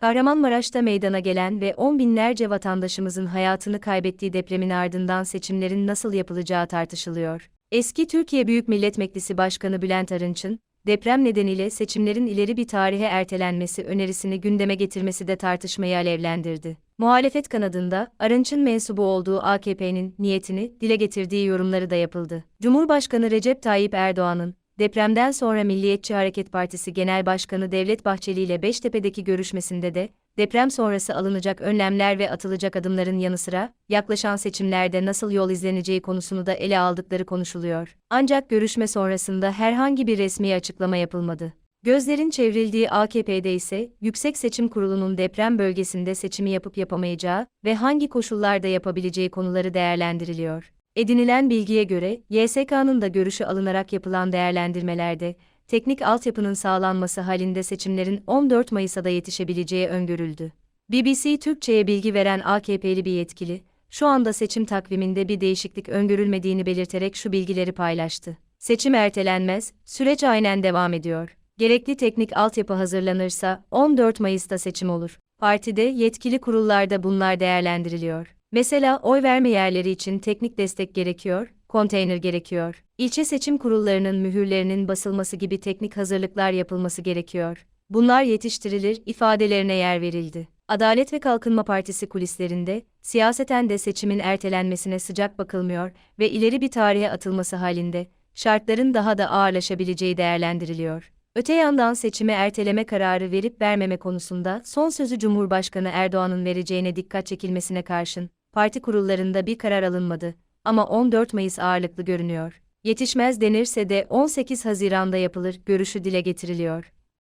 Kahramanmaraş'ta meydana gelen ve on binlerce vatandaşımızın hayatını kaybettiği depremin ardından seçimlerin nasıl yapılacağı tartışılıyor. Eski Türkiye Büyük Millet Meclisi Başkanı Bülent Arınç'ın, deprem nedeniyle seçimlerin ileri bir tarihe ertelenmesi önerisini gündeme getirmesi de tartışmayı alevlendirdi. Muhalefet kanadında, Arınç'ın mensubu olduğu AKP'nin niyetini dile getirdiği yorumları da yapıldı. Cumhurbaşkanı Recep Tayyip Erdoğan'ın, depremden sonra Milliyetçi Hareket Partisi Genel Başkanı Devlet Bahçeli ile Beştepe'deki görüşmesinde de, deprem sonrası alınacak önlemler ve atılacak adımların yanı sıra, yaklaşan seçimlerde nasıl yol izleneceği konusunu da ele aldıkları konuşuluyor. Ancak görüşme sonrasında herhangi bir resmi açıklama yapılmadı. Gözlerin çevrildiği AKP'de ise, Yüksek Seçim Kurulu'nun deprem bölgesinde seçimi yapıp yapamayacağı ve hangi koşullarda yapabileceği konuları değerlendiriliyor. Edinilen bilgiye göre, YSK'nın da görüşü alınarak yapılan değerlendirmelerde, teknik altyapının sağlanması halinde seçimlerin 14 Mayıs'a da yetişebileceği öngörüldü. BBC Türkçe'ye bilgi veren AKP'li bir yetkili, şu anda seçim takviminde bir değişiklik öngörülmediğini belirterek şu bilgileri paylaştı. Seçim ertelenmez, süreç aynen devam ediyor. Gerekli teknik altyapı hazırlanırsa 14 Mayıs'ta seçim olur. Partide yetkili kurullarda bunlar değerlendiriliyor. Mesela oy verme yerleri için teknik destek gerekiyor, konteyner gerekiyor. İlçe seçim kurullarının mühürlerinin basılması gibi teknik hazırlıklar yapılması gerekiyor. Bunlar yetiştirilir ifadelerine yer verildi. Adalet ve Kalkınma Partisi kulislerinde, siyaseten de seçimin ertelenmesine sıcak bakılmıyor ve ileri bir tarihe atılması halinde, şartların daha da ağırlaşabileceği değerlendiriliyor. Öte yandan seçimi erteleme kararı verip vermeme konusunda son sözü Cumhurbaşkanı Erdoğan'ın vereceğine dikkat çekilmesine karşın, parti kurullarında bir karar alınmadı ama 14 Mayıs ağırlıklı görünüyor. Yetişmez denirse de 18 Haziran'da yapılır görüşü dile getiriliyor.